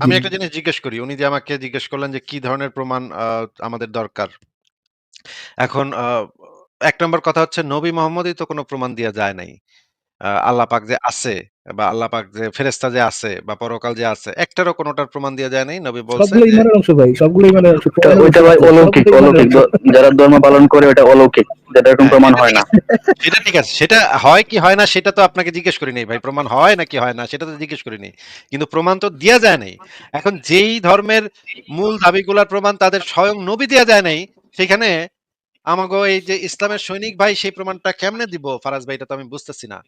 আমি একটা জিনিস জিজ্ঞেস করি। উনি যে আমাকে জিজ্ঞেস করলেন যে, কি ধরনের প্রমাণ আমাদের দরকার? এখন ১ নাম্বার কথা হচ্ছে নবী মোহাম্মদই তো কোনো প্রমাণ দিয়া যায় নাই। আ আল্লাহ পাক যে আছে বা আল্লাহ পাক যে ফেরেশতা যে আছে বা পরকাল যে আছে, একটারও কোনটার প্রমাণ দিয়া যায় নাই। নবী বলছে সবগুলো যে ইমানের অংশ ভাই। সবগুলো ইমানের অংশ। ওটা প্রমাণের ওইটা ভাই। অলৌকিক, সবগুলো ইমানের অলৌকিক। অংশ। য যারা ধর্ম পালন করে ওটা অলৌকিক। যেটা এরকম হ্যাঁ, প্রমাণ সেটা হয় না। সেটা ঠিক আছে। সেটা হয় কি হয় না সেটা তো আপনাকে জিজ্ঞেস করি নাই ভাই। প্রমাণ হয় নাকি হয় না সেটা তো জিজ্ঞেস করি নাই। কিন্তু প্রমাণ তো দিয়া যায় নাই। এখন যেই ধর্মের মূল দাবিগুলার প্রমাণ তাদের স্বয়ং নবী দিয়া যায় নাই, সেখানে আমাগো এই যে ইসলামের সৈনিক ভাই সেই প্রমাণটা কেমনে দিব? ফারাজ ভাই এটা তো আমি বুঝতেছি না।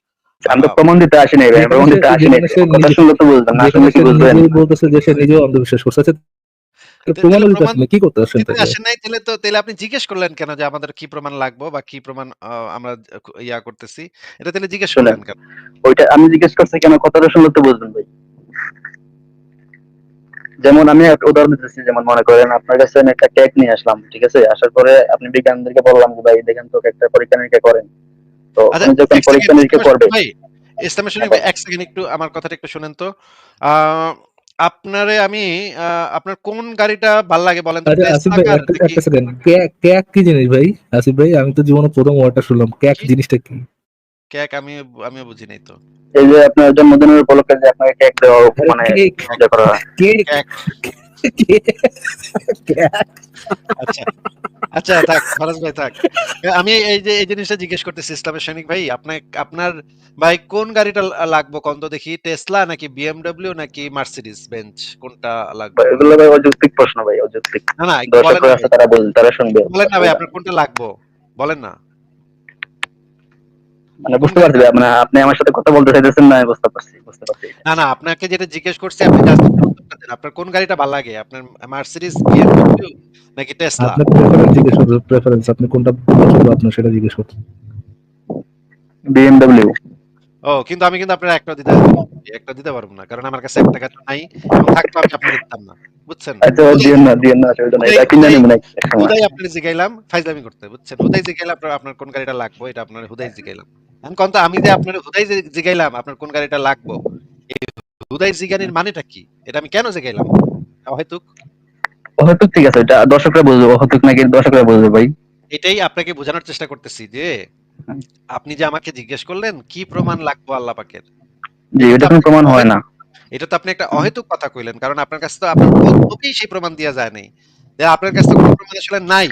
আ আমি তো প্রমাণ দিতে আসি নাই ভাই। প্রমাণ দিতে আসি নাই। কথা শুনলে তো বুঝবেন, না শুনলে কি বুঝবেন? বলতেছে যে সে নিজেও অন্ধবিশ্বাস করছে। আচ্ছা তে তাহলে প্রমাণও দিতে প্রমাণ কি করতে আসেন দিতে আসেন নাই তাইলে তো তাইলে আপনি জিজ্ঞেস করলেন কেন যে আমাদের কি প্রমাণ লাগবো বা কি প্রমাণ আমরা ইয়া করতেছি? এটা তাইলে জিজ্ঞেস করলেন কেন? ওইটা আমি জিজ্ঞেস করছি কেন কথাটা শুনলে তো বুঝবেন ভাই। যেমন আমি একটা উদাহরণ দিতেছি যেমন মনে করেন আপনার কাছে আমি একটা কেক নিয়ে আসলাম। ঠিক আছে? আসার পরে আপনি বিজ্ঞানীদেরকে বললাম যে ভাই দেখেন তো কেকটা পরীক্ষা নিরীক্ষা করেন। তো আচ্ছা যখন পরীক্ষা নিরীক্ষা করবে ইসলামের হ্যাঁ। ১ সেকেন্ড একটু আমার কথাটা একটু শুনেন তো। আপনারে আমি আপনার কোন গাড়িটা ভালো লাগে বলেন তো? আচ্ছা আসিফ ভাই একটা সেকেন্ড। ক্যাক ক্যাক কি জিনিস ভাই? আসিফ ভাই আমি তো জীবনে ১ম ওয়ার্ডটা শুনলাম। ক্যাক জিনিসটা কি? কেক আমি আমিও বুঝি নাই তো। এই যে আপনার জন্মদিনের উপলক্ষে যে আপনাকে কেক দেওয়া মানে কেক, কেক, করা। Cake, cake. Cake, cake. আচ্ছা। আচ্ছা থাক, ফরাজ ভাই থাক। আমি এই যে এই জিনিসটা জিজ্ঞেস করতেছি ইসলামের সৈনিক ভাই, আপনার আপনার ভাই কোন গাড়িটা লাগবো কন তো দেখি? টেসলা নাকি বিএমডব্লিউ নাকি মার্সিডিজ বেঞ্চ কোনটা লাগবে এগুলো ভাই অযৌক্তিক প্রশ্ন ভাই অযৌক্তিক। না, না বলেন। তারা বল তারা শুনবে। বলেন না ভাই আপনার কোনটা লাগবো? বলেন না। মানে বুঝতে পারছি? মানে আপনি আমার সাথে কথা বলতে চাইতেছেন না বুঝতে পারছি, বুঝতে পারছি। না, না আপনাকে যেটা জিজ্ঞেস করছি আপনি জাস্ট একটু। আপনার কোন গাড়িটা ভালো লাগে? আপনার মার্সিডিজ, নাকি টেসলা? আপনার প্রেফারেন্স জিজ্ঞেস করছেন, প্রেফারেন্স আপনি কোনটা পছন্দ আপনার সেটা জিজ্ঞেস করছেন। BMW ও কিন্তু আমি কিন্তু আপনার একটাও দিতে একটাও দিতে পারব না। কারণ আমার কাছে ৳১ তো নাই এবং থাকলেও আমি আপনারে দিতাম না। বুঝছেন? আচ্ছা হুদাই না, না নাই। এটা কিনে এক এক। হুদাই আপনারে জিগাইলাম ফাইজলামি করতে। বুঝছেন? হুদাই জিগাইলাম আপনার আপনার কোন গাড়িটা লাগবো এটা আপনারে হুদাই জিগাইলাম। এখন আমি যে আপনারে হুদাই জিগাইলাম আপনার কোন গাড়িটা লাগবো, এই হুদাই জিগানির মানেটা কি? এটা আমি কেন জিগাইলাম? অহেতুক? অহেতুক ঠিক আছে এটা দর্শকরা বুঝবে। অহেতুক নাকি দর্শকরা বুঝবে ভাই। এটাই আপনাকে বোঝানোর চেষ্টা করতেছি যে, আপনি যে আমাকে জিজ্ঞেস করলেন কি প্রমাণ লাগবো আল্লাহ পাকের? জি, এটা কোনো প্রমাণ হয় না। এটা তো আপনি একটা অহেতুক কথা কইলেন। কারণ আপনার কাছে তো আপনার নবীই সেই প্রমাণ দিয়া যায় নাই। আপনার কাছে তো কোন প্রমাণ আসলে নাই।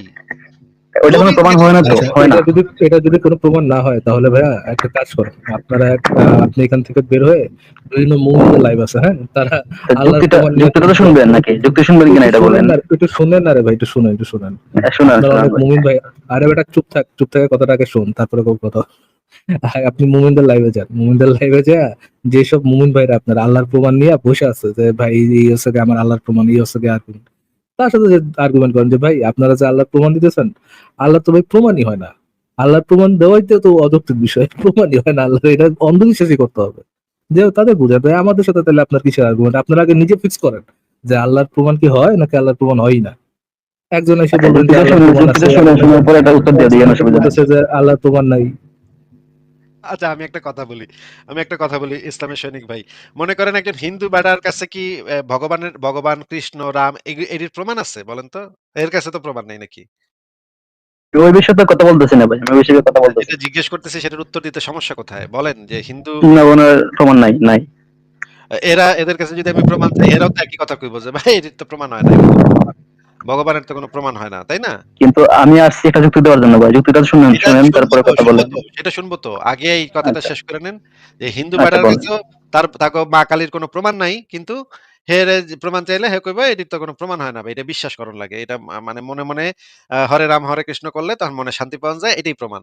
ওইটা কোনো প্রমাণ হয় না তো, আচ্ছা হয় না। যদি এটা যদি কোনো প্রমাণ না হয় তাহলে ভাইয়া একটা কাজ করেন। আপনারা একটা আপনি এখান থেকে বের হয়ে বিভিন্ন মুমিনদের লাইভ আছে, হ্যাঁ? তারা তো আল্লাহর যুক্তিটা যুক্তিটা তো শুনবেন নাকি? যুক্তি শুনবেন কিনা এটা বলেন। একটু শুনেন না রে ভাই, একটু শুনেন, একটু শুনেন। হ্যাঁ, শুনান। মুমিন ভাই আরে বেটা চুপ থাক, চুপ থেকে কথাটা আগে শোন তারপরে কথা। আপনি মুমিনদের লাইভে যান। মুমিনদের লাইভে যা যেসব মুমিন ভাইরা আপনার আল্লাহর প্রমাণ নিয়ে বসে আছে যে ভাই এই হচ্ছে আমার আল্লাহর প্রমাণ, এই হচ্ছে আর্গুমেন্ট। তার সাথে যে আর্গুমেন্ট করেন যে ভাই আপনারা যে আল্লাহর প্রমাণ দিতেছেন, আল্লাহ তো ভাই প্রমাণই হয় না। আল্লাহর প্রমাণ দেওয়াই তো অযৌক্তিক বিষয়। প্রমাণই হয় না আল্লাহ এটা অন্ধবিশ্বাসই করতে হবে। যে তাদের বুঝাতে আমাদের সাথে তাহলে আপনার কিসের আর্গুমেন্ট? আপনারা আগে নিজে ফিক্স করেন যে আল্লাহর প্রমাণ কি হয় নাকি আল্লাহর প্রমাণ হয় না। একজন এসে বলবেন যে আল্লাহর প্রমাণ নাই। বলতেছে যে আল্লাহর প্রমাণ নাই। আচ্ছা আমি একটা কথা বলি। আমি একটা কথা বলি ইসলামের সৈনিক ভাই। মনে করেন একজন হিন্দু বেটার কাছে কি ভগবানের ভগবান, কৃষ্ণ, রাম এগু এটির প্রমাণ আছে বলেন তো? এর কাছে তো প্রমাণ নাই নাকি? ওই বিষয়ে তো কথা বলতেছি না ভাই। আমি ওই বিষয়ে কথা বলতেছি যেটা জিজ্ঞেস করতেছি সেটার উত্তর দিতে সমস্যা কোথায়? বলেন যে হিন্দু না ওনার প্রমাণ নাই, নাই। এরা এদের কাছে যদি আমি প্রমাণ চাই এরাও তো একই কথা কইব যে ভাই এটির তো প্রমাণ হয় না। ভগবানের তো কোনো প্রমাণ হয় না। তাই না? কিন্তু আমি আসছি একটা যুক্তি দেওয়ার জন্য ভাই। যুক্তিটা শুনুন এটা শুনেন তারপরে কথা বলেন। তো। শুনব তো। আগে এই কথাটা আচ্ছা। শেষ করে নেন। যে হিন্দু আচ্ছা বেটার তার তাকে মা কালীর কোনো প্রমাণ নাই। কিন্তু হেরে প্রমাণ চাইলে হে কইবে এটির তো কোনো প্রমাণ হয় না ভাই। এটা বিশ্বাস করণ লাগে। এটা মানে মনে, মনে হরে রাম হরে কৃষ্ণ করলে তখন মনে শান্তি পাওয়া যায় এটাই প্রমাণ।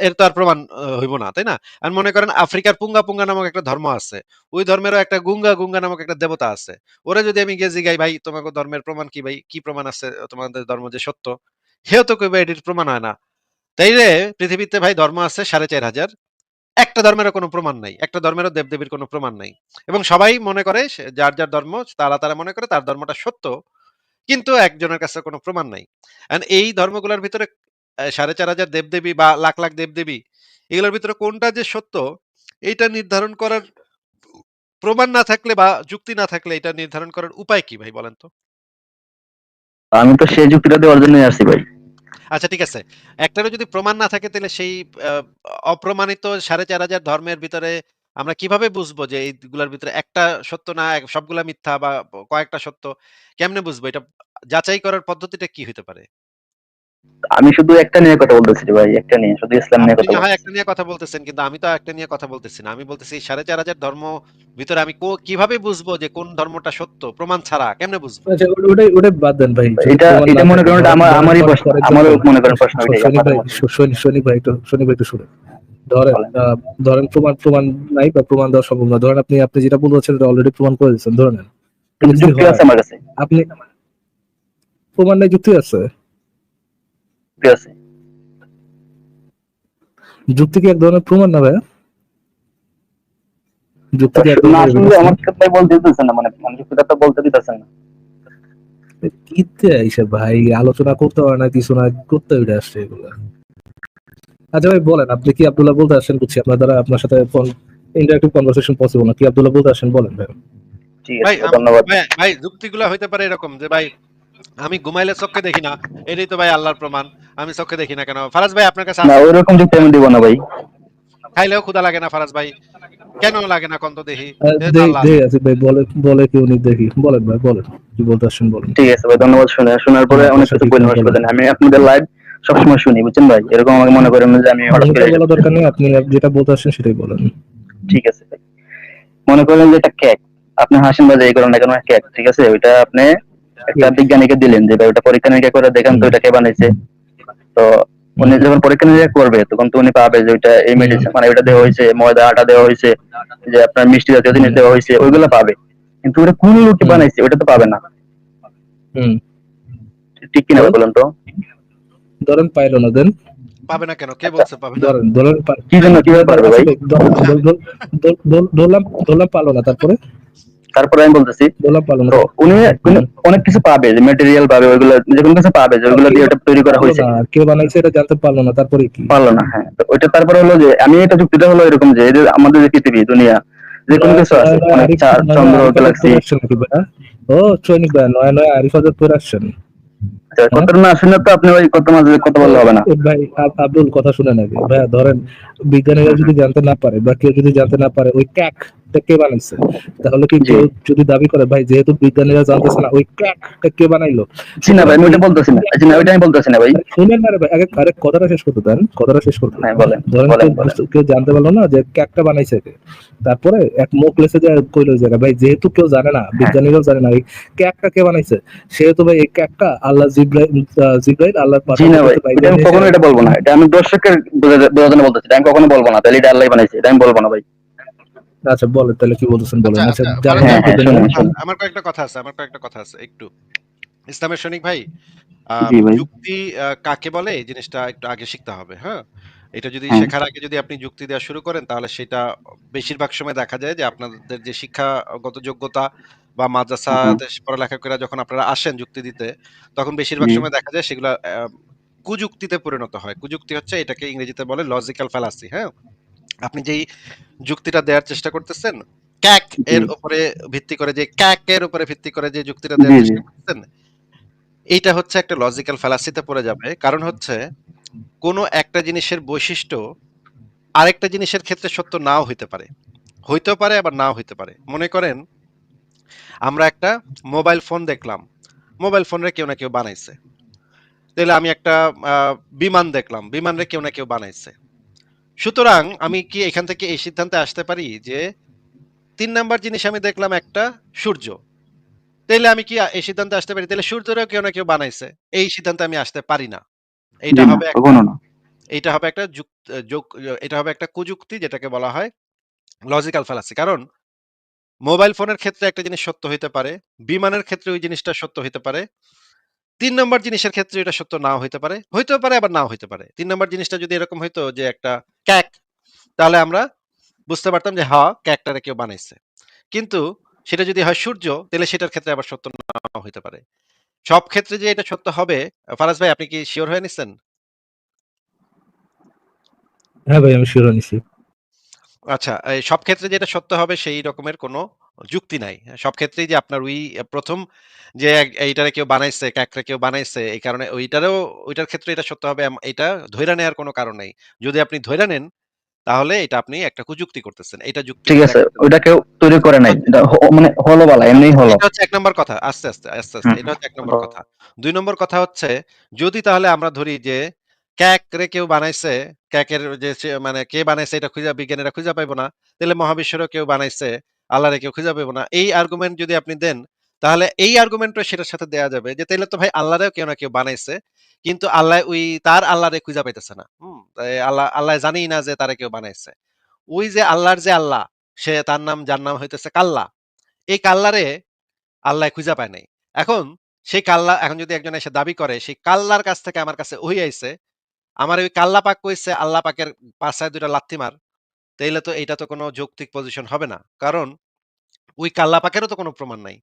এর তো আর প্রমাণ হইব না। তাই না? আর মনে করেন আফ্রিকার পুঙ্গা, পুঙ্গা নামক একটা ধর্ম আছে। ওই ধর্মেরও একটা গুঙ্গা, গুঙ্গা নামক একটা দেবতা আছে। ওরে যদি আমি গিয়ে জিগাই ভাই তোমাগো ধর্মের প্রমাণ কি ভাই? কি প্রমাণ আছে তোমাদের ধর্ম যে সত্য? হেও তো কইবে এটির প্রমাণ হয় না। তাইলে পৃথিবীতে ভাই ধর্ম আছে ৪৫০০ একটা ধর্মেরও কোনো প্রমাণ নাই। একটা ধর্মেরও দেব-দেবীর কোনো প্রমাণ নাই। এবং সবাই মনে করে যার, যার ধর্ম তারা, তারা মনে করে তার ধর্মটা সত্য। কিন্তু একজনের কাছে কোনো প্রমাণ নাই। এই ধর্মগুলার ভিতরে অ্যা ৪৫০০ দেব-দেবী বা লাখ, লাখ দেবদেবী এগুলোর ভিতরে কোনটা যে সত্য এইটা নির্ধারণ করার প্রমাণ না থাকলে বা যুক্তি না থাকলে এটা নির্ধারণ করার উপায় কি ভাই বলেন তো? আমি তো সেই যুক্তিটা দেওয়ার জন্যই আসছি ভাই। আচ্ছা ঠিক আছে। একটারও যদি প্রমাণ না থাকে তাহলে সেই অপ্রমাণিত সাড়ে চার হাজার ধর্মের ভিতরে আমরা কীভাবে বুঝব যে এইগুলার ভিতরে একটা সত্য না সবগুলা মিথ্যা বা কয়েকটা সত্য? কেমনে বুঝব? এটা যাচাই করার পদ্ধতিটা কি হতে পারে? আমি শুধু একটা নিয়ে কথা বলতেছি ভাই, একটা নিয়ে। শুধু ইসলাম নিয়ে আপনি কথা হয় বলতেছি। একটা নিয়ে কথা বলতেছেন কিন্তু আমি তো একটা নিয়ে কথা বলতেছি না। আমি বলতেছি ৪৫০০ ধর্ম ভিতরে আমি কীভাবে বুঝব যে কোন ধর্মটা সত্য? প্রমাণ ছাড়া কেমনে বুঝব? আচ্ছা ওটা ওটাই ওটাই বাদ দেন ভাই। এটা এটা মনে করেন এটা আমার ধরেন আমারই ধরেন প্রশ্ন। এক্সাম্পল মনে করেন প্রশ্ন শনি শনি শনি ভাই একটু শনি ভাই একটু শুনেন। ধরেন ধরেন প্রমাণ প্রমাণ নাই বা প্রমাণ দেওয়া সম্ভব না। ধরেন আপনি আপনি যেটা বলছেন এটা অলরেডি প্রমাণ করে দিয়েছেন ধরে নেন। কিন্তু যদি যুক্তি আছে আমার কাছে। আপনি প্রমাণ নাই যুক্তি আছে? যুক্তি আছে। যুক্তি কি এক ধরনের প্রমাণ না ভাইয়া? যুক্তি কি এক ধরনের আসলে evidence না? আমার ভাই বলতে দিতেছেন না মানে মানে যুক্তিটা তো বলতে দিতেছেন না। কি এইসব ভাই আলোচনা করতে পারে না কিছু না করতে উঠে আসছে এগুলা। আচ্ছা ভাই বলেন আপনি কি আব্দুল্লাহ বলতে আসছেন বুঝছি আপনার দ্বারা আপনার সাথে ইন্টারেক্টিভ কনভারসেশন পসিবল না কি আব্দুল্লাহ বলতে আসছেন বলেন ভাই ভাই ধন্যবাদ। ভাই ভাই যুক্তিগুলা হইতে পারে এরকম যে ভাই আমি ঘুমাইলে চোখে দেখি না। এটাই তো ভাই আল্লাহর প্রমাণ। আমি চোখে দেখি না কেন? ফারাজ ভাই আপনার কাছে না? ওইরকম যুক্তি আমি দিব না ভাই। খাইলেও ক্ষুধা লাগে না ফারাজ ভাই? কেন লাগে না কোন তো দেখি? আহ, যেহেতু দে- আল্লাহ দে আছে। ভাই বলে বলে কেউ নি দেখি বলেন ভাই বলেন কি বলতে আসছেন বলেন ঠিক আছে ভাই ধন্যবাদ শুনে শোনার পরে হ্যাঁ, অনেক কিছু বলেন। নেই। আমি আপনাদের লাইভ সবসময় শুনি বুঝছেন ভাই। এরকম আমাকে মনে করেন যে আমি হঠাৎ করে বলা দরকার নেই আপনি যেটা বলতে আসছেন সেটাই বলেন ঠিক আছে ভাই। মনে করেন যে এটা কেক। আপনি হাসেন বা এই করেন না কেন কেক ঠিক আছে? ওইটা আপনি একটা বিজ্ঞানীকে দিলেন যে ভাই ওটা পরীক্ষা নিরীক্ষা করে দেখান তো হুম। এটা কে বানাইছে। তো উনি যখন পরীক্ষা নিরীক্ষা করবে তখন তো উনি পাবে যে ওইটা এই মেডিসিন মানে ওইটা দেওয়া হয়েছে ময়দা আটা দেওয়া হয়েছে যে আপনার মিষ্টি জাতীয় জিনিস দেওয়া হয়েছে ওইগুলো পাবে কিন্তু ওটা কোন লোকে বানাইছে ওটা তো পাবে না ঠিক কিনা? বলুন তো ধরেন পাইলো না দেন পাবে না কেন? কে বলছে পাবে না? ধরেন ধরেন কি জন্য কীভাবে পারবে ভাই ধর- ধর- ধর- ধর- ধর- ধরলাম ধরলাম পারল না তারপরে তারপরে আমি বলতেছি উনি অনেক কিছু পাবে যে মেটেরিয়াল পাবে ওইগুলো যে কোনো কিছু পাবে যে ওইগুলো দিয়ে ওটা তৈরি করা হয়েছে। কেউ কে বানাইছে এটা জানতে পারল না তারপরে কি? পারল না হ্যাঁ। তো ওইটা তারপরে হলো যে আমি এটা যুক্তিটা হলো এরকম যে আমাদের যে পৃথিবী দুনিয়া যে কোনো কিছু আছে অনেক চার চন্দ্র গ্যালাক্সি? ও ট্রেনিং ভাই নয় নয় আরিফ আজাদ পরে না শুনে তো আপনি ওই কত মাঝে কত বললে হবে না। ভাই আব্দুল কথা শুনে নাকি ভাইয়া ধরেন বিজ্ঞানীরা যদি জানতে না পারে বা কেউ যদি জানতে না পারে ওই ক্যাকটা কে বানাইছে? তাহলে কি কেউ যদি দাবি করে ভাই যেহেতু বিজ্ঞানীরা জানতেছে না ওই ক্যাকটা কে বানাইলো? জি না ভাই আমি ওইটা বলতেছি না। জি না ওইটা আমি বলতেছি না ভাই। শুনেন না রে ভাই আগে আরে কথাটা শেষ করতে দেন কথাটা শেষ করতে হ্যাঁ বলেন ধরেন কেউ জানতে পারল না যে ক্যাকটা বানাইছে কে। তারপরে এক মুখ লেসে যায় কইলো যে ভাই যেহেতু কেউ জানে না বিজ্ঞানীরাও জানে না ক্যাকটা কে বানাইছে? সেহেতু ভাই এই ক্যাকটা আল্লাহ জিব্রাইল আহ, জিব্রাইল আল্লাহর জি না ভাই পাঠানো এটা আমি কখনো এটা বলব না। এটা আমি দর্শকের বোঝার জন্য বলতেছি আমি কখনো বলব না। তাহলে এটা আল্লাহ বানাইছে এটা আমি বলব না ভাই। আচ্ছা বলেন তাহলে কি বলতেছেন বলেন? আচ্ছা, জানেন ফারাজ না ভাই, বিজ্ঞানীরা- শুনুন, শুনুন। আমার কয়েকটা কথা আছে আমার কয়েকটা কথা আছে একটু। ইসলামের সৈনিক ভাই। যুক্তি কাকে বলে? এই জিনিসটা একটু আগে শিখতে হবে হ্যাঁ? এটা যদি হ্যাঁ। শেখার আগে যদি আপনি যুক্তি দেওয়া শুরু করেন তাহলে সেটা বেশিরভাগ সময় দেখা যায় যে আপনাদের যে শিক্ষাগত যোগ্যতা বা মাদ্রাসাতে পড়ালেখা করে যখন আপনারা আসেন যুক্তি দিতে তখন বেশিরভাগ সময় দেখা যায় সেগুলা কুযুক্তিতে পরিণত হয়। কুযুক্তি হচ্ছে এটাকে ইংরেজিতে বলে লজিক্যাল ফ্যালাসি হ্যাঁ? আপনি যেই যুক্তিটা দেওয়ার চেষ্টা করতেছেন ক্যাক এর উপরে ভিত্তি করে যে ক্যাক এর উপরে ভিত্তি করে যে যুক্তিটা দেওয়ার চেষ্টা করতেছেন এইটা হচ্ছে একটা লজিক্যাল ফ্যালাসিতে পড়ে যাবে। কারণ হচ্ছে কোনো একটা জিনিসের বৈশিষ্ট্য আরেকটা জিনিসের ক্ষেত্রে সত্য নাও হইতে পারে। হইতেও পারে আবার নাও হইতে পারে। মনে করেন আমরা একটা মোবাইল ফোন দেখলাম। মোবাইল ফোনরে কেউ না কেউ বানাইছে। তাহলে আমি একটা বিমান দেখলাম। বিমানরে কেউ না কেউ বানাইছে। সুতরাং আমি কি এখান থেকে এই সিদ্ধান্তে আসতে পারি যে তিন নাম্বার জিনিস আমি দেখলাম একটা সূর্য। তাইলে আমি কি এই সিদ্ধান্তে আসতে পারি? তাহলে সূর্যরেও কেউ না কেউ বানাইছে। এই সিদ্ধান্তে আমি আসতে পারি না। এইটা হবে এইটা হবে একটা এটা হবে একটা কুযুক্তি যেটাকে বলা হয় লজিক্যাল ফ্যালাসি কারণ মোবাইল ফোনের ক্ষেত্রে একটা জিনিস সত্য হইতে পারে, বিমানের ক্ষেত্রে ওই জিনিসটা সত্য হইতে পারে, তিন নম্বর জিনিসের ক্ষেত্রে এটা সত্য নাও হইতে পারে, হইতেও পারে আবার নাও হইতে পারে। তিন নম্বর জিনিসটা যদি এরকম হইতো যে একটা ক্যাক, তাহলে আমরা বুঝতে পারতাম যে হ্যাঁ ক্যাকটারে কেউ বানাইছে। কিন্তু সেটা যদি হয় সূর্য, তাহলে সেটার ক্ষেত্রে আবার সত্য নাও হইতে পারে। সব ক্ষেত্রে যে এটা সত্য হবে, ফারাজ ভাই, আপনি কি শিওর হয়ে নিচ্ছেন হ্যাঁ ভাই, আমি শিওর নিছি। আচ্ছা, এই সব ক্ষেত্রে যেটা সত্য হবে সেই রকমের কোনো যুক্তি নাই। সব ক্ষেত্রেই যে আপনার ওই প্রথম যে এক এইটারে কেউ বানাইছে, ক্যাকরে কেউ বানাইছে এই কারণে ওইটারেও ওইটার ক্ষেত্রে এটা সত্য হবে এম এটা ধইরা নেয়ার কোনো কারণ নাই। যদি আপনি ধইরা নেন তাহলে এটা আপনি একটা কুযুক্তি করতেছেন। এটা যুক্তি ঠিক আছে ওইটা কেউ তৈরি করে নাই এটা হ- মানে হলো বালা এমনিই হলো এটা হচ্ছে এক নম্বর কথা। আস্তে, আস্তে, আস্তে, আস্তে। হুম। এটা হচ্ছে এক নম্বর কথা। দুই নম্বর কথা হচ্ছে যদি তাহলে আমরা ধরি যে ক্যাকরে কেউ বানাইছে, ক্যাকের যে মানে কে বানাইছে এটা খুঁজা বিজ্ঞানীরা খুঁজা পাইব না। তাইলে মহাবিশ্বেরও কেউ বানাইছে, আল্লাহরে কেউ খুঁজা পাইব না। এই আর্গুমেন্ট যদি আপনি দেন, তাহলে এই আর্গুমেন্টও সেটার সাথে দেয়া যাবে যে তাইলে তো ভাই আল্লাহরেও কেউ না কেউ বানাইছে। কিন্তু আল্লাহ ওই তার আল্লাহরে খুঁজা পাইতেছে না। হুম? আল্লাহ আল্লাহ জানেই না যে তারে কেউ বানাইছে। ওই যে আল্লাহর যে আল্লাহ, সে তার নাম যার নাম হইতেছে কাল্লা। এই কাল্লারে আল্লাহ খুঁজা পায় নাই। এখন সেই কাল্লা এখন যদি একজন এসে দাবি করে সেই কাল্লার কাছ থেকে আমার কাছে ওহী আইছে, আমার ওই কাল্লা পাক কইছে আল্লাহ পাকের পাছায় ২ টা লাথি মার। তাইলে তো এইটা তো কোনো যৌক্তিক পজিশন হবে না। কারণ ওই কাল্লা পাকেরও তো কোনো প্রমাণ নাই।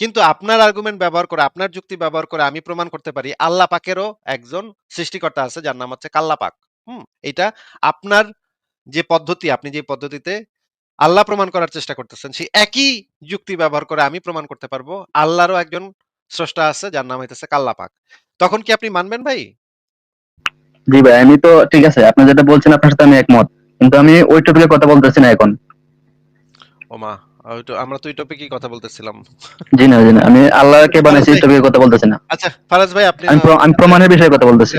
কিন্তু আপনার আর্গুমেন্ট ব্যবহার করে, আপনার যুক্তি ব্যবহার করে আমি প্রমাণ করতে পারি আল্লাহ পাকেরও একজন সৃষ্টিকর্তা আছে যার নাম হচ্ছে কাল্লা পাক। হুম? এইটা আপনার যে পদ্ধতি, আপনি যে পদ্ধতিতে আল্লাহ প্রমাণ করার চেষ্টা করতেছেন, সেই একই যুক্তি ব্যবহার করে আমি প্রমাণ করতে পারব আল্লাহরও একজন স্রষ্টা আছে যার নাম হইতেছে কাল্লা পাক। তখন কি আপনি মানবেন ভাই? জি ভাই আমি তো ঠিক আছে আপনি যেটা বলছেন আপনার সাথে আমি একমত। কিন্তু আমি ওই টপিকে কথা বলতেছি না এখন। ওমা! ওই তো আমরা তো এই টপিকেই কথা বলতেছিলাম। জি না জি না আমি আল্লাহকে বানাইছি এই টপিকে কথা বলতেছি না। আচ্ছা, ফারাজ ভাই আপনি আমি আমি প্রমাণের বিষয়ে কথা বলতেছি।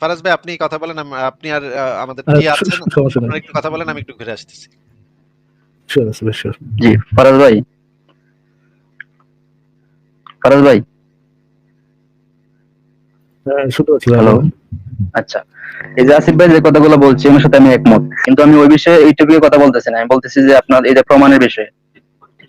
ফারাজ ভাই আপনি কথা বলেন, আপনি আর আমাদের টি স- আছেন, একটু কথা বলেন, আমি একটু ঘুরে আসতেছি। জি ফারাজ ভাই। ফারাজ ভাই হ্যাঁ শুনতে পাচ্ছি ভাই হ্যালো আচ্ছা। এই যে আসিফ ভাই যে কথাগুলো বলছি ওনার সাথে আমি একমত। কিন্তু আমি ওই বিষয়ে এই টপিকে কথা বলতেছি না। আমি বলতেছি যে আপনার এই যে প্রমাণের বিষয়ে।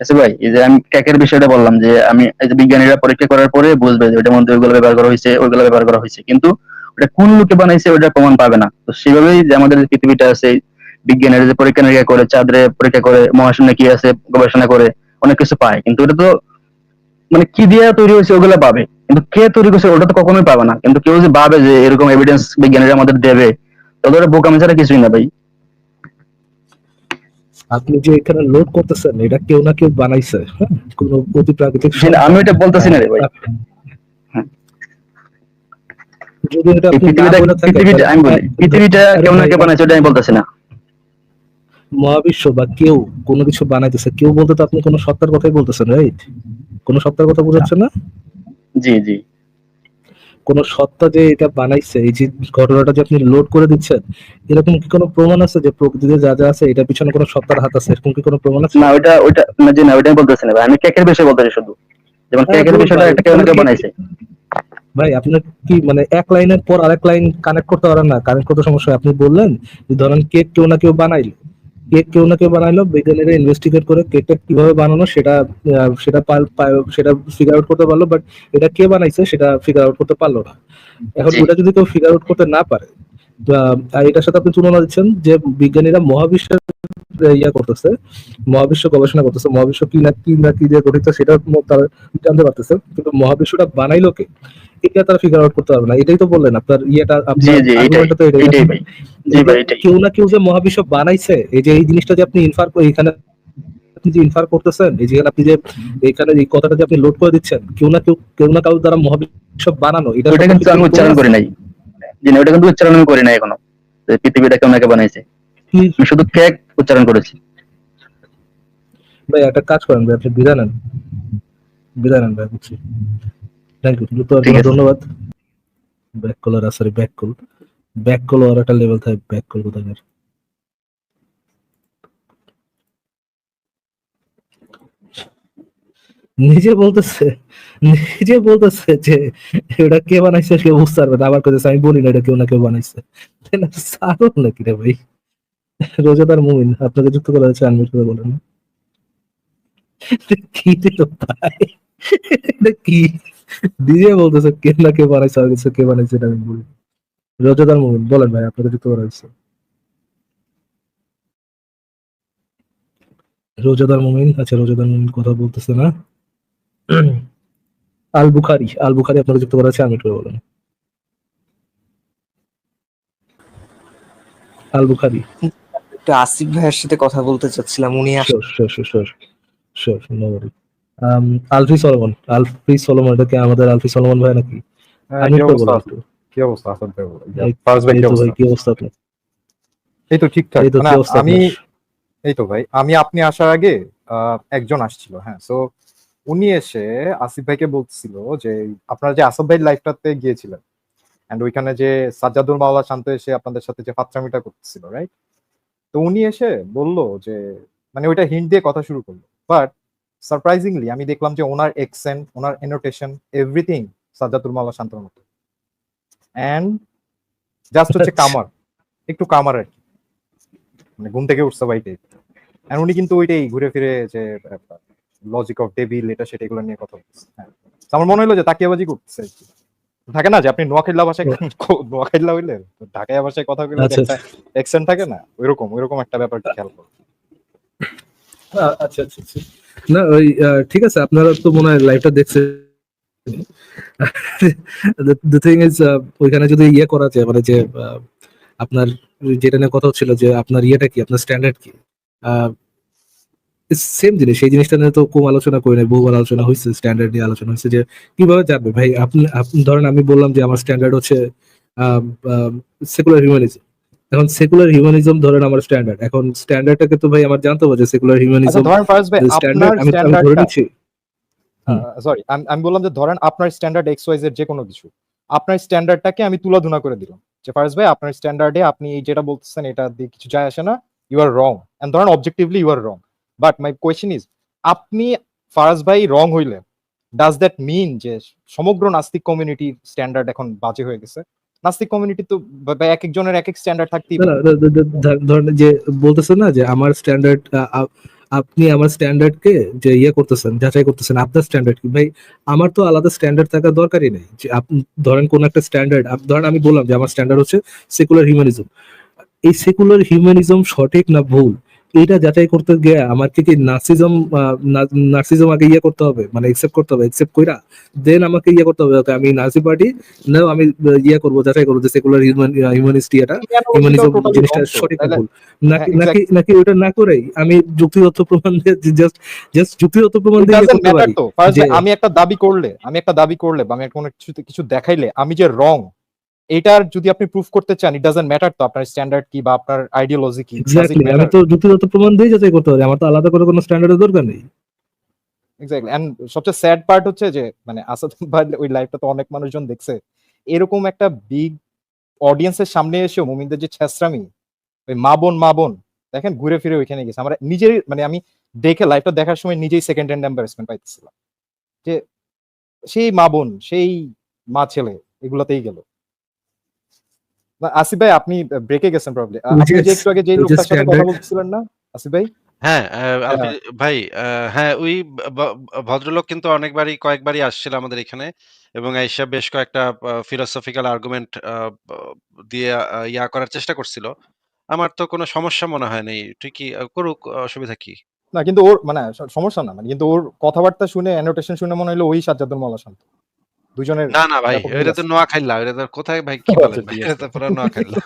আছে ভাই এই যে আমি ক্যাকের বিষয়টা বললাম যে আমি এই যে বিজ্ঞানীরা পরীক্ষা করার পরে বুঝবে যে ওইটার মধ্যে ওইগুলো ব্যবহার করা হয়েছে ওইগুলো ব্যবহার করা হয়েছে। কিন্তু ওটা কোন লোকে বানাইছে ওইটা প্রমাণ পাবে না। তো সেভাবেই যে আমাদের পৃথিবীটা আছে বিজ্ঞানীরা যে পরীক্ষা নিরীক্ষা করে চাঁদরে পরীক্ষা করে মহাশূন্যে কি আছে গবেষণা করে অনেক কিছু পায়। কিন্তু ওটা তো মানে কি দিয়ে তৈরি হয়েছে ওগুলো পাবে কিন্তু কে তৈরি করছে ওটা তো কখনোই পাবে না। কিন্তু কেউ যে ভাবে যে এরকম এভিডেন্স বিজ্ঞানীরা আমাদের দেবে তাদের বোকামি ছাড়া কিছুই না ভাই। আপনি যে এখানে লোড করতেছেন এটা কেউ না কেউ বানাইছে হ্যাঁ? কোনো অতি প্রাকৃতিক আমি ওটা বলতেছি না রে ভাই। হ্যাঁ। যদি এটা না পৃথিবীটা পৃথিবীটা আমি বলি তাহলে- পৃথিবীটা আরে কেমন ভাই, বানাইছে ওটা আমি বলতেছি না। মহাবিশ্ব বা কেউ কোনো কিছু বানাইতেছে কেউ বলতে তো আপনি কোনো সত্তার কথাই বলতেছেন রাইট কোন সত্তার কথা বোঝাচ্ছেন না? জি জি। কোন সত্তা যে এটা বানাইছে এই যে ঘটনাটা যে আপনি লোড করে দিচ্ছেন এরকম কি কোনো প্রমাণ আছে যে প্রকৃতিতে যা যা আছে এটা পিছনে কোনো সত্তার হাত আছে? এরকম কি কোনো প্রমাণ আছে? না ওইটা ওইটা না জি না আমি বলতেছি না ভাই। আমি কেকের বিষয়ে বলতেছি শুধু। যেমন হ্যাঁ, কেকের বিষয়টা একটা কেউ না বানাইছে। ভাই আপনার কি মানে এক লাইনের পর আরেক লাইন কানেক্ট করতে পারেন না? কানেক্ট করতে সমস্যা আপনি বললেন যে ধরেন কেক কেউ না কেউ বানাইলো। কেক কেউ না কেউ বানাইলো বিজ্ঞানীরা ইনভেস্টিগেট করে কেকটা কীভাবে বানানো সেটা সেটা সেটা ফিগার আউট করতে পারল বাট এটা কে বানাইছে সেটা ফিগার আউট করতে পারল না এখন। ওটা যদি কেউ ফিগার আউট করতে না পারে এটার সাথে আপনি তুলনা দিচ্ছেন যে বিজ্ঞানীরা মহাবিশ্বের ইয়া করতেছে মহাবিশ্ব গবেষণা করতেছে মহাবিশ্ব কি না কি না কি দিয়ে গঠিত সেটা তারা জানতে পারতেছে কিন্তু মহাবিশ্বটা বানাইলো কে এটা তারা ফিগার আউট করতে পারবে না। এটাই তো বললেন আপনার ইয়েটা আপনার এটাই। তো কেউ না কেউ যে মহাবিশ্ব বানাইছে এই যে এই জিনিসটা যে আপনি ইনফার এখানে আপনি যে ইনফার করতেছেন এই যে আপনি যে এখানে এই কথাটা যে আপনি লোড করে দিচ্ছেন কেউ না কেউ কেউ না কাউ দ্বারা মহাবিশ্ব বানানো এটা কিন্তু আমি উচ্চারণ করি নাই। জি না ওইটা কিন্তু উচ্চারণ আমি করি নাই এখনও। পৃথিবীটা কেমন কে বানাইছে। আমি শুধু কেক উচ্চারণ করেছি। ভাই একটা কাজ করেন ভাই আপনি বিদায় নেন। বিদায় নেন ভাই বুঝছি। থ্যাংক ইউ তো ধন্যবাদ। Back caller sorry back call back call আর একটা লেভেল থাকে ব্যাক কল নিজে বলতেছে নিজে বলতেছে যে এটা কে বানাইছে সে বুঝতে পারবে না। আবার কইতেছে আমি বলি না এটা কেউ না কেউ বানাইছে। সারল নাকি রে ভাই? রোজাদার মুমিন আপনাকে যুক্ত করা হয়েছে আনমিট করে বলেন। কি দিল ভাই? এটা কি? নিজে বলতেছে কে না কে বানাইছে আর কিছু কে বানাইছে এটা আমি বলি রোজাদার মুমিন বলেন ভাই আপনাদের যুক্ত করা হয়েছে। রোজাদার মুমিন আচ্ছা রোজাদার মুমিন কথা বলতেছে না। আল বুখারি আল বুখারি আপনাকে যুক্ত করা আছে আমি করে বলেন আল বুখারি একটু আসিফ ভাইয়ের সাথে কথা বলতে চাচ্ছিলাম উনি আস আলফি সলমন। আলফি সলোমন এটা কি আমাদের আলফি সলোমন ভাই নাকি? হ্যাঁ, আমি কি তো অবস্থা কি অবস্থা আসাদ ভাই এই- ফার্স্ট ভাই কি তো অবস্থা। আপনার? এই তো ঠিকঠাক। এই তো মানে আমি? এই তো ভাই আমি আপনি আসার আগে একজন আসছিল হ্যাঁ। সো উনি এসে আসিফ ভাইকে বলছিল যে আপনারা যে আসিফ ভাই লাইফটাতে গিয়েছিলেন এন্ড ওইখানে যে সাজ্জাদুল মাওলা শান্ত এসে আপনাদের সাথে যে ফাত্রামিটা করতেছিল রাইট তো উনি এসে বলল যে মানে ওইটা হিন্ট দিয়ে কথা শুরু করল। বাট সারপ্রাইজিংলি আমি দেখলাম যে ওনার এক্সেন্ট ওনার এনোটেশন এভরিথিং সাজ্জাদুল মাওলা শান্তর মতো। এন্ড জাস্ট হচ্ছে আচ্ছা। কামার একটু কামার আর কি। মানে ঘুম থেকে উঠছে বাইটে আর উনি কিন্তু ওইটাই ঘুরে ফিরে যে লজিক অফ ডেভিল এটা সেটা এগুলো নিয়ে কথা বলছে হ্যাঁ। আমার মনে হলো যে তাকিয়াবাজি করতেছে আর কি। থাকে না যে আপনি নোয়াখাইলা ভাষায় নোয়াখাইলা হইলে তো ঢাকাইয়া ভাষায় কথা বললে আচ্ছা, একটা অ্যাকসেন্ট থাকে না? ওইরকম ওইরকম একটা ব্যাপার খেয়াল করো। আচ্ছা আচ্ছা আচ্ছা। না, ওই ঠিক আছে, আপনারা তো মনে হয় লাইভটা দেখছেন। দ্য থিং ইজ ওইখানে যদি ইয়ে করা যায় মানে যে আপনার যেটা নিয়ে কথা হচ্ছিল যে, আপনার ইয়েটা কি, আপনার স্ট্যান্ডার্ড কি সেম জিনিস, সেই জিনিসটা নিয়ে তো কম আলোচনা করি নাই, বহুবার আলোচনা হয়েছে স্ট্যান্ডার্ড নিয়ে আলোচনা হয়েছে যে, কীভাবে জানবে? ভাই, আপনি ধরেন আমি বললাম যে, আমার স্ট্যান্ডার্ড হচ্ছে সেকুলার হিউম্যানিজম এখন সেকুলার হিউম্যানিজম ধরেন আমার স্ট্যান্ডার্ড এখন স্ট্যান্ডার্ডটাকে তো ভাই আমার জানতে হবে যে সেকুলার আচ্ছা হিউম্যানিজম ধরেন ফার্স্ট ভাই আপনার স্ট্যান্ডার্ড আমি ধরে নিচ্ছি। সরি আমি বললাম যে ধরেন আপনার স্ট্যান্ডার্ড এক্স ওয়াইজ এর যে কোনো কিছু আপনার স্ট্যান্ডার্ডটাকে আমি তুলাধুনা করে দিলাম। যে ফার্স্ট ভাই আপনার স্ট্যান্ডার্ডে আপনি এই যেটা বলতেছেন এটা দিয়ে কিছু যায় আসে না ইউ আর রং এন্ড ধরেন objectively you are wrong but my question is আপনি ফারাজ ভাই রং হইলেন। ডাজ দ্যাট মিন যে সমগ্র নাস্তিক কমিউনিটির স্ট্যান্ডার্ড এখন বাজে হয়ে গেছে? নাস্তিক কমিউনিটি তো এক একজনের এক এক স্ট্যান্ডার্ড থাকতেই ধরেন যে বলতেছেন না যে আমার স্ট্যান্ডার্ড আপনি আমার স্ট্যান্ডার্ড কে যে ইয়ে করতেছেন যাচাই করতেছেন আপনার স্ট্যান্ডার্ড কি? ভাই আমার তো আলাদা স্ট্যান্ডার্ড থাকার দরকারই নেই। যে আপনি ধরেন কোন একটা স্ট্যান্ডার্ড ধরেন আমি বললাম যে আমার স্ট্যান্ডার্ড হচ্ছে সেকুলার হিউম্যানিজম এই সেকুলার হিউম্যানিজম সঠিক না ভুল? এটা যাচাই করতে গিয়ে আমার কি কি নার্সিজম নার্সিজম আগে ইয়ে করতে হবে? মানে একসেপ্ট করতে হবে? একসেপ্ট কইরা দেন আমাকে ইয়ে করতে হবে। okay, আমি নার্সি পার্টি না আমি ইয়ে করব যাচাই করব যে সেকুলার হিউম্যানিস্ট এটা হিউম্যানিজম জিনিসটা সঠিক ভুল। নাকি হ্যাঁ, নাকি নাকি ওটা না করেই আমি যুক্তিগত প্রমাণ দিয়ে জাস্ট জাস্ট যুক্তিগত প্রমাণ দিয়ে ইয়ে করতে পারি। আমি একটা দাবি করলে আমি একটা দাবি করলে বা আমি একটা কোনো কিছু কিছু দেখাইলে আমি যে রং এটার যদি আপনি প্রুফ করতে চান ইট ডাজন্ট ম্যাটার তো আপনার স্ট্যান্ডার্ড কি বা আপনার আইডিওলজি কি এক্স্যাক্টলি আমি তো যুক্তিগত প্রমাণ দিয়ে যাচাই করতে পারি আমার তো আলাদা করে কোনো স্ট্যান্ডার্ডের দরকার নেই। এক্স্যাক্টলি এন্ড সবচেয়ে স্যাড পার্ট হচ্ছে যে মানে আসাদ ভাই ওই লাইভটা তো অনেক মানুষজন দেখছে। এরকম একটা বিগ অডিয়েন্সের সামনে এসেও মুমিনদের যে ছেসরামি ওই মা বোন মা বোন দেখেন ঘুরে ফিরে ওইখানে গেছে। আমরা নিজেরই মানে আমি দেখে লাইভটা দেখার সময় নিজেই সেকেন্ড হ্যান্ড এম্বারেসমেন্ট পাইতেছিলাম। যে সেই মা বোন সেই মা ছেলে এগুলাতেই গেল। আসিফ ভাই আপনি ব্রেকে গেছেন প্রবলেম ওই আপনি যে- একটু আগে যে লোকটার সাথে কথা বলছিলেন না আসিফ ভাই? হ্যাঁ আহ, ভাই হ্যাঁ ওই ভদ্রলোক কিন্তু অনেকবারই কয়েকবারই আসছিল আমাদের এখানে এবং আইসা বেশ কয়েকটা ফিলোসফিক্যাল আর্গুমেন্ট দিয়ে ইয়া করার চেষ্টা করছিল। আমার তো কোনো সমস্যা মনে হয় নাই ঠিকই করুক অসুবিধা কি? না কিন্তু ওর মানে সমস্যা না মানে কিন্তু ওর কথাবার্তা শুনে অ্যানোটেশন শুনে মনে হলো ওই সাজ্জাদুল মাওলা শান্ত। দুজনের না না ভাই এটা তো নোয়া খাইলা এটা তো কোথায় ভাই কি বলেন? এটা তো পুরো নোয়া খাইলা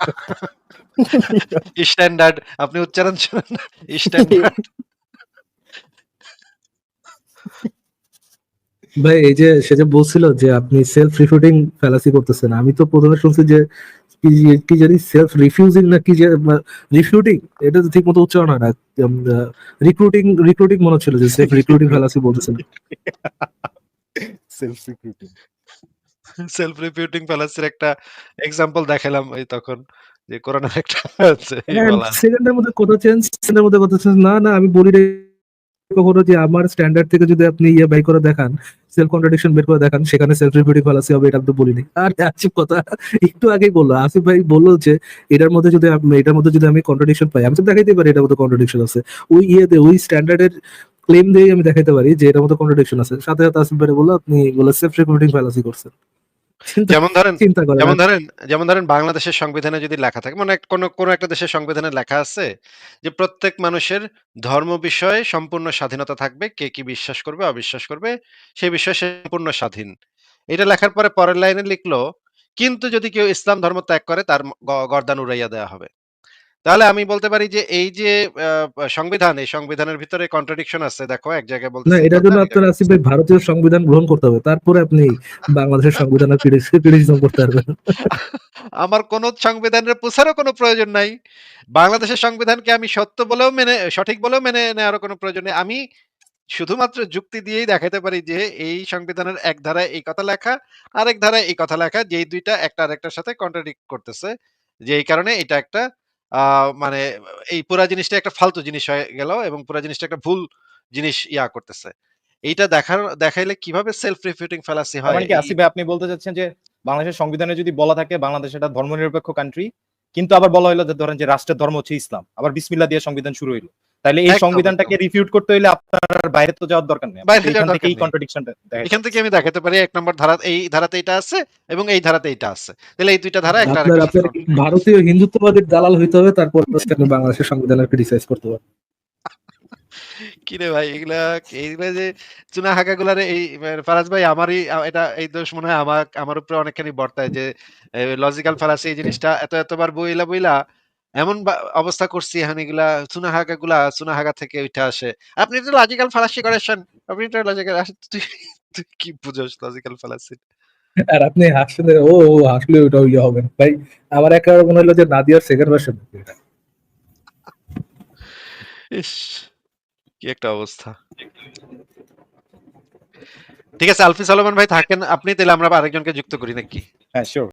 স্ট্যান্ডার্ড আপনি উচ্চারণ শুনেন স্ট্যান্ডার্ড। ভাই এই যে সে যে বলছিল যে আপনি সেলফ রিফিউটিং ফ্যালাসি করতেছেন আমি তো প্রথমে শুনছি যে কি জানি সেলফ রিফিউজিং না কি যে রিফিউটিং এটা তো ঠিক মতো উচ্চারণ হয় না। রিক্রুটিং রিক্রুটিং মনে হচ্ছিল যে সেলফ রিক্রুটিং ফ্যালাসি বলতেছেন। সেলফ সিকিউরিটি সেলফ রিপিউটিং ফ্যালাসির একটা এক্সাম্পল দেখালাম এই তখন যে কোরআনের একটা আছে আছে। সেকেন্ডের মধ্যে কথা চেঞ্জ সেকেন্ডের মধ্যে কথা চেঞ্জ না না আমি বলি রে কখনো যে আমার স্ট্যান্ডার্ড থেকে যদি আপনি ইয়ে বাই করে দেখান সেলফ কন্ট্রাডিকশন বের করে দেখান সেখানে সেলফ রিপিউটিং ফ্যালাসি হবে এটা তো বলিনি। আর আসিফ কথা একটু আগেই বলল। আসিফ ভাই বলল যে এটার মধ্যে যদি এটার মধ্যে যদি আমি কন্ট্রাডিকশন পাই আমি তো দেখাইতে পারি এটার মধ্যে কন্ট্রাডিকশন আছে। ওই ইয়েতে ওই স্ট্যান্ডার্ডের ক্লেম দিয়ে আমি দেখাইতে পারি যে এটার মধ্যে কন্ট্রাডিকশন আছে। সাথে সাথে আসিফ ভাই বলল আপনি বলে সেলফ রিপিউটিং ফ্যালাসি করছেন। যেমন ধরেন যেমন ধরেন যেমন ধরেন বাংলাদেশের সংবিধানে যদি লেখা থাকে মানে কোনো কোনো একটা দেশের সংবিধানে লেখা আছে যে প্রত্যেক মানুষের ধর্ম বিষয়ে সম্পূর্ণ স্বাধীনতা থাকবে কে কি বিশ্বাস করবে অবিশ্বাস করবে সেই বিষয়ে সে সম্পূর্ণ স্বাধীন। এটা লেখার পরে পরের লাইনে লিখলো কিন্তু যদি কেউ ইসলাম ধর্ম ত্যাগ করে তার গর্দান উড়াইয়া দেওয়া হবে। তাহলে আমি বলতে পারি যে এই যে সংবিধান এই সংবিধানের ভিতরে কন্ট্রাডিকশন আছে দেখো এক জায়গায় বলতে না এটার জন্য আপনার আসিফ ভাই ভারতীয় সংবিধান গ্রহণ করতে হবে। তারপরে আপনি বাংলাদেশের সংবিধানের ক্রিটিসিজম করতে পারবেন। আমার কোন সংবিধানের পুষারও কোনো প্রয়োজন নাই। বাংলাদেশের সংবিধানকে আমি সত্য বলেও মেনে সঠিক বলেও মেনে নেওয়ার কোনো প্রয়োজন নেই। আমি শুধুমাত্র যুক্তি দিয়েই দেখাতে পারি যে এই সংবিধানের এক ধারায় এই কথা লেখা আরেক ধারায় এই কথা লেখা যেই দুইটা একটা আরেকটার সাথে কন্ট্রাডিক্ট করতেছে। যে এই কারণে এটা একটা মানে এই পুরা জিনিসটা একটা ফালতু জিনিস হয়ে গেল এবং পুরা জিনিসটা একটা ভুল জিনিস ইয়া করতেছে। এইটা দেখার দেখাইলে কীভাবে সেলফ রিফিউটিং ফ্যালাসি হয় মানে কি আসিফ ভাই আপনি বলতে চাচ্ছেন যে বাংলাদেশের সংবিধানে যদি বলা থাকে বাংলাদেশ এটা ধর্মনিরপেক্ষ কান্ট্রি কিন্তু আবার বলা হলো যে ধরেন যে রাষ্ট্রের ধর্ম হচ্ছে ইসলাম আবার বিসমিল্লাহ দিয়ে সংবিধান শুরু হইল। তাহলে এই সংবিধানটাকে রিফিউট করতে হইলে আপনার বাইরে তো যাওয়ার দরকার নেই। বাইরে এখান যাওয়ার দরকার কন্ট্রাডিকশনটা এখান থেকে আমি দেখাতে পারি এক নম্বর ধারা এই ধারাতে এটা আছে এবং এই ধারাতে এটা আছে। তাহলে এই দুইটা ধারা একটা ভারতীয় হিন্দুত্ববাদীর দালাল হইতে হবে তারপর আপনি বাংলাদেশের সংবিধানের ক্রিটিসাইজ করতে পারবেন কি রে ভাই এগুলা এইগুলা যে চুনা হাগা গুলারে এই ফারাজ ভাই আমারই এটা এই দোষ মনে হয় আমার আমার উপরে অনেকখানি বর্তায় যে লজিক্যাল ফারাসি এই জিনিসটা এত এতবার বইলা বইলা এমন অবস্থা করছি এখন এগুলা চুনা হাগা গুলা চুনা হাগা থেকে উঠে আসে। আপনি তো লজিক্যাল ফালাসি করেছেন। আপনি তো লজিক্যাল তুই তুই কি বুঝোস লজিক্যাল ফালাসি আর আপনি হাসলে ও ও হাসলে ওটা ইয়ে হবে ভাই আমার একটা মনে হলো যে নাদিয়ার সেকেন্ড ভার্সন ইস কি একটা অবস্থা। ঠিক আছে আলফি সালমান ভাই থাকেন। আপনি তাহলে আমরা আবার আরেকজনকে যুক্ত করি নাকি? হ্যাঁ শিওর